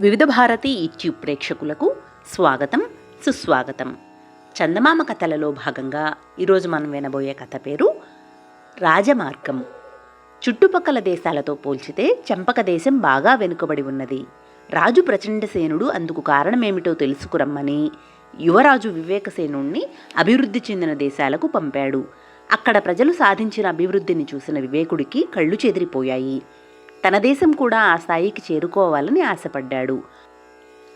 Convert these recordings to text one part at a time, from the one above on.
వివిధ భారతి యూట్యూబ్ ప్రేక్షకులకు స్వాగతం సుస్వాగతం. చందమామ కథలలో భాగంగా ఈరోజు మనం వినబోయే కథ పేరు రాజమార్గం. చుట్టుపక్కల దేశాలతో పోల్చితే చంపక దేశం బాగా వెనుకబడి ఉన్నది. రాజు ప్రచండసేనుడు అందుకు కారణమేమిటో తెలుసుకురమ్మని యువరాజు వివేకసేనుణ్ణి అభివృద్ధి చెందిన దేశాలకు పంపాడు. అక్కడ ప్రజలు సాధించిన అభివృద్ధిని చూసిన వివేకుడికి కళ్ళు చెదిరిపోయాయి. తన దేశం కూడా ఆ స్థాయికి చేరుకోవాలని ఆశపడ్డాడు.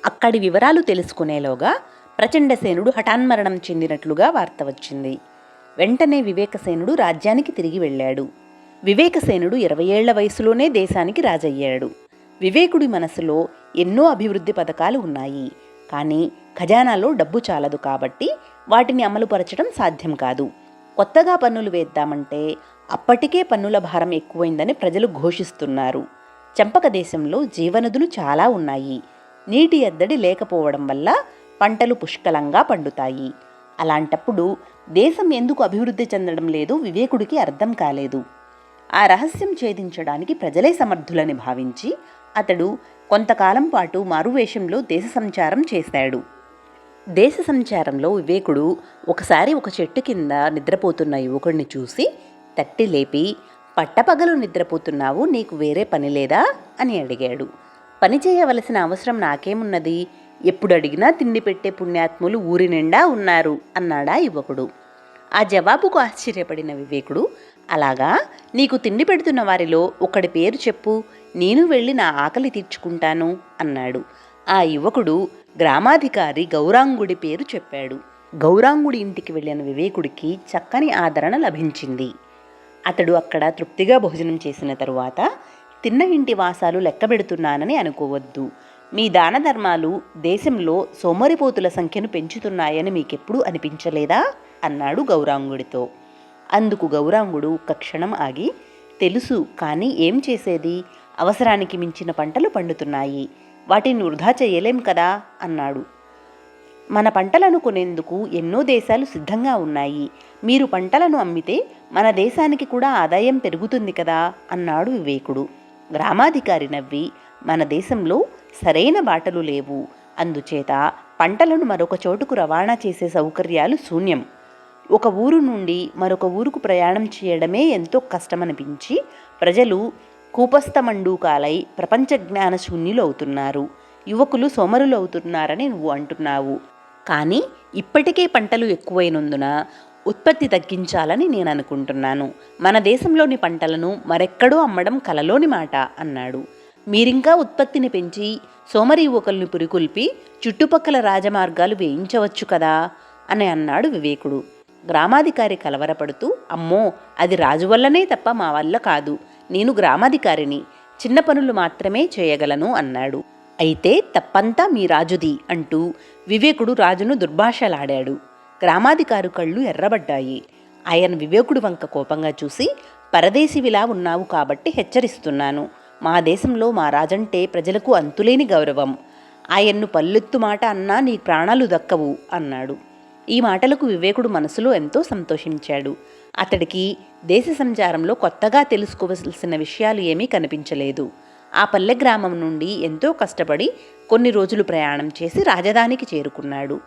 అక్కడి వివరాలు తెలుసుకునేలోగా ప్రచండసేనుడు హఠాన్మరణం చెందినట్లుగా వార్త వచ్చింది. వెంటనే వివేకసేనుడు రాజ్యానికి తిరిగి వెళ్ళాడు. వివేకసేనుడు ఇరవై ఏళ్ళ వయసులోనే దేశానికి రాజయ్యాడు. వివేకుడి మనసులో ఎన్నో అభివృద్ధి పథకాలు ఉన్నాయి. కానీ ఖజానాలో డబ్బు చాలదు కాబట్టి వాటిని అమలుపరచడం సాధ్యం కాదు. కొత్తగా పన్నులు వేద్దామంటే అప్పటికే పన్నుల భారం ఎక్కువైందని ప్రజలు ఘోషిస్తున్నారు. చంపక దేశంలో జీవనదులు చాలా ఉన్నాయి. నీటి ఎద్దడి లేకపోవడం వల్ల పంటలు పుష్కలంగా పండుతాయి. అలాంటప్పుడు దేశం ఎందుకు అభివృద్ధి చెందడం లేదు వివేకుడికి అర్థం కాలేదు. ఆ రహస్యం ఛేదించడానికి ప్రజలే సమర్థులని భావించి అతడు కొంతకాలం పాటు మారువేషంలో దేశ సంచారం చేశాడు. దేశ సంచారంలో వివేకుడు ఒకసారి ఒక చెట్టు కింద నిద్రపోతున్న యువకుడిని చూసి తట్టి లేపి పట్టపగలు నిద్రపోతున్నావు నీకు వేరే పని లేదా? అని అడిగాడు. పని చేయవలసిన అవసరం నాకేమున్నది? ఎప్పుడు అడిగినా తిండి పెట్టే పుణ్యాత్ములు ఊరి నిండా ఉన్నారు అన్నాడా యువకుడు. ఆ జవాబుకు ఆశ్చర్యపడిన వివేకుడు అలాగా? నీకు తిండి పెడుతున్న వారిలో ఒకడి పేరు చెప్పు నేను వెళ్ళి నా ఆకలి తీర్చుకుంటాను అన్నాడు. ఆ యువకుడు గ్రామాధికారి గౌరాంగుడి పేరు చెప్పాడు. గౌరాంగుడి ఇంటికి వెళ్ళిన వివేకుడికి చక్కని ఆదరణ లభించింది. అతడు అక్కడ తృప్తిగా భోజనం చేసిన తరువాత తిన్న ఇంటి వాసాలు లెక్కబెడుతున్నానని అనుకోవద్దు. మీ దాన ధర్మాలు దేశంలో సోమరిపోతుల సంఖ్యను పెంచుతున్నాయని మీకెప్పుడు అనిపించలేదా? అన్నాడు గౌరాంగుడితో. అందుకు గౌరాంగుడు ఒక్క క్షణం ఆగి తెలుసు కానీ ఏం చేసేది? అవసరానికి మించిన పంటలు పండుతున్నాయి. వాటిని వృధా చేయలేం కదా? అన్నాడు. మన పంటలను కొనేందుకు ఎన్నో దేశాలు సిద్ధంగా ఉన్నాయి. మీరు పంటలను అమ్మితే మన దేశానికి కూడా ఆదాయం పెరుగుతుంది కదా అన్నాడు వివేకుడు. గ్రామాధికారి నవ్వి మన దేశంలో సరైన బాటలు లేవు. అందుచేత పంటలను మరొక చోటుకు రవాణా చేసే సౌకర్యాలు శూన్యం. ఒక ఊరు నుండి మరొక ఊరుకు ప్రయాణం చేయడమే ఎంతో కష్టమనిపించి ప్రజలు కూపస్థమండూకాలై ప్రపంచ జ్ఞాన శూన్యులు అవుతున్నారు యువకులు సోమరులు అవుతున్నారని నువ్వు అంటున్నావు. కానీ ఇప్పటికే పంటలు ఎక్కువైనందున ఉత్పత్తి తగ్గించాలని నేను అనుకుంటున్నాను. మన దేశంలోని పంటలను మరెక్కడో అమ్మడం కలలోని మాట అన్నాడు. మీరింకా ఉత్పత్తిని పెంచి సోమరి యువకుల్ని పురికొల్పి చుట్టుపక్కల రాజమార్గాలు వేయించవచ్చు కదా? అని అన్నాడు వివేకుడు. గ్రామాధికారి కలవరపడుతూ అమ్మో అది రాజు వల్లనే తప్ప మా వల్ల కాదు. నేను గ్రామాధికారిని. చిన్న పనులు మాత్రమే చేయగలను అన్నాడు. అయితే తప్పంతా మీ రాజుది అంటూ వివేకుడు రాజును దుర్భాషలాడాడు. గ్రామాధికారు కళ్ళు ఎర్రబడ్డాయి. ఆయన వివేకుడు వంక కోపంగా చూసి పరదేశివిలా ఉన్నావు కాబట్టి హెచ్చరిస్తున్నాను. మా దేశంలో మా రాజంటే ప్రజలకు అంతులేని గౌరవం. ఆయన్ను పల్లెత్తు మాట అన్నా నీ ప్రాణాలు దక్కవు అన్నాడు. ఈ మాటలకు వివేకుడు మనసులో ఎంతో సంతోషించాడు. అతడికి దేశ సంచారంలో కొత్తగా తెలుసుకోవలసిన విషయాలు ఏమీ కనిపించలేదు. ఆ పల్లె గ్రామం నుండి ఎంతో కష్టపడి కొన్ని రోజులు ప్రయాణం చేసి రాజధానికి చేరుకున్నాడు.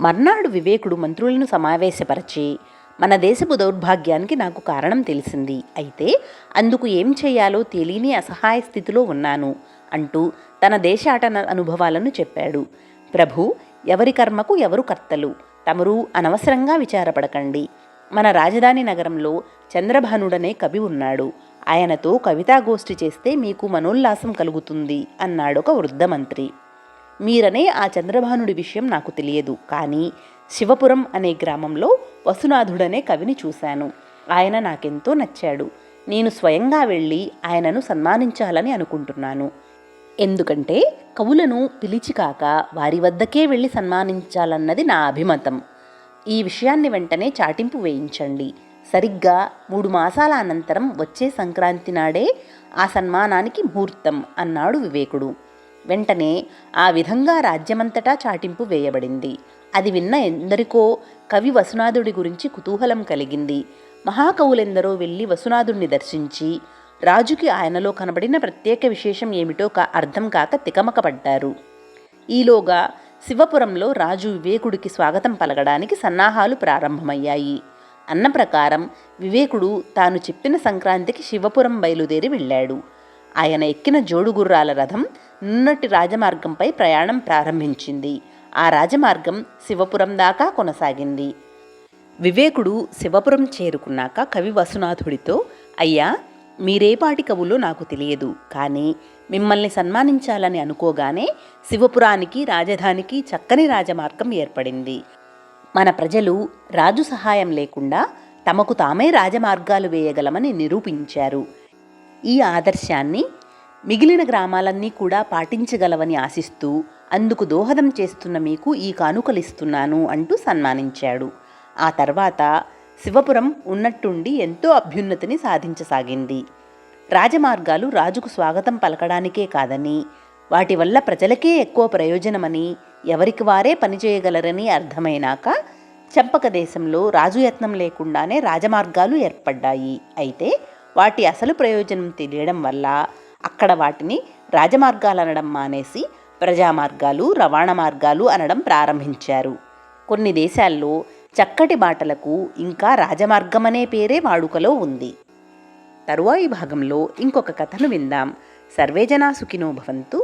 మర్నాడు వివేకుడు మంత్రులను సమావేశపరిచి మన దేశపు దౌర్భాగ్యానికి నాకు కారణం తెలిసింది. అయితే అందుకు ఏం చేయాలో తెలియని అసహాయ స్థితిలో ఉన్నాను అంటూ తన దేశాటన అనుభవాలను చెప్పాడు. ప్రభు ఎవరి కర్మకు ఎవరు కర్తలు? తమరు అనవసరంగా విచారపడకండి. మన రాజధాని నగరంలో చంద్రభానుడనే కవి ఉన్నాడు. ఆయనతో కవితాగోష్ఠి చేస్తే మీకు మనోల్లాసం కలుగుతుంది అన్నాడొక వృద్ధ మంత్రి మీరనే ఆ చంద్రభానుడి విషయం నాకు తెలియదు కానీ శివపురం అనే గ్రామంలో వసునాథుడనే కవిని చూశాను. ఆయన నాకెంతో నచ్చాడు. నేను స్వయంగా వెళ్ళి ఆయనను సన్మానించాలని అనుకుంటున్నాను. ఎందుకంటే కవులను పిలిచి కాక వారి వద్దకే వెళ్ళి సన్మానించాలన్నది నా అభిమతం. ఈ విషయాన్ని వెంటనే చాటింపు వేయించండి. సరిగ్గా మూడు మాసాల అనంతరం వచ్చే సంక్రాంతి నాడే ఆ సన్మానానికి ముహూర్తం అన్నాడు వివేకుడు. వెంటనే ఆ విధంగా రాజ్యమంతటా చాటింపు వేయబడింది. అది విన్న ఎందరికో కవి వసునాథుడి గురించి కుతూహలం కలిగింది. మహాకవులెందరో వెళ్ళి వసునాథుణ్ణి దర్శించి రాజుకి ఆయనలో కనబడిన ప్రత్యేక విశేషం ఏమిటో కా అర్థం కాక తికమకపడ్డారు. ఈలోగా శివపురంలో రాజు వివేకుడికి స్వాగతం పలకడానికి సన్నాహాలు ప్రారంభమయ్యాయి. అన్న ప్రకారం వివేకుడు తాను చెప్పిన సంక్రాంతికి శివపురం బయలుదేరి వెళ్ళాడు. ఆయన ఎక్కిన జోడుగుర్రాల రథం నున్నటి రాజమార్గంపై ప్రయాణం ప్రారంభించింది. ఆ రాజమార్గం శివపురం దాకా కొనసాగింది. వివేకుడు శివపురం చేరుకున్నాక కవి వసునాథుడితో అయ్యా మీరేపాటి కవులో నాకు తెలియదు. కానీ మిమ్మల్ని సన్మానించాలని అనుకోగానే శివపురానికి రాజధానికి చక్కని రాజమార్గం ఏర్పడింది. మన ప్రజలు రాజు సహాయం లేకుండా తమకు తామే రాజమార్గాలు వేయగలమని నిరూపించారు. ఈ ఆదర్శాన్ని మిగిలిన గ్రామాలన్నీ కూడా పాటించగలవని ఆశిస్తూ అందుకు దోహదం చేస్తున్న మీకు ఈ కానుకలిస్తున్నాను అంటూ సన్మానించాడు. ఆ తర్వాత శివపురం ఉన్నట్టుండి ఎంతో అభ్యున్నతిని సాధించసాగింది. రాజమార్గాలు రాజుకు స్వాగతం పలకడానికే కాదని వాటి వల్ల ప్రజలకే ఎక్కువ ప్రయోజనమని ఎవరికి వారే పనిచేయగలరని అర్థమైనాక చంపక దేశంలో రాజు యత్నం లేకుండానే రాజమార్గాలు ఏర్పడ్డాయి. అయితే వాటి అసలు ప్రయోజనం తెలియడం వల్ల అక్కడ వాటిని రాజమార్గాలు అనడం మానేసి ప్రజామార్గాలు రవాణా మార్గాలు అనడం ప్రారంభించారు. కొన్ని దేశాల్లో చక్కటి బాటలకు ఇంకా రాజమార్గం అనే పేరే వాడుకలో ఉంది. తరువాయి భాగంలో ఇంకొక కథను విందాం. సర్వేజనా సుఖినో భవంతు.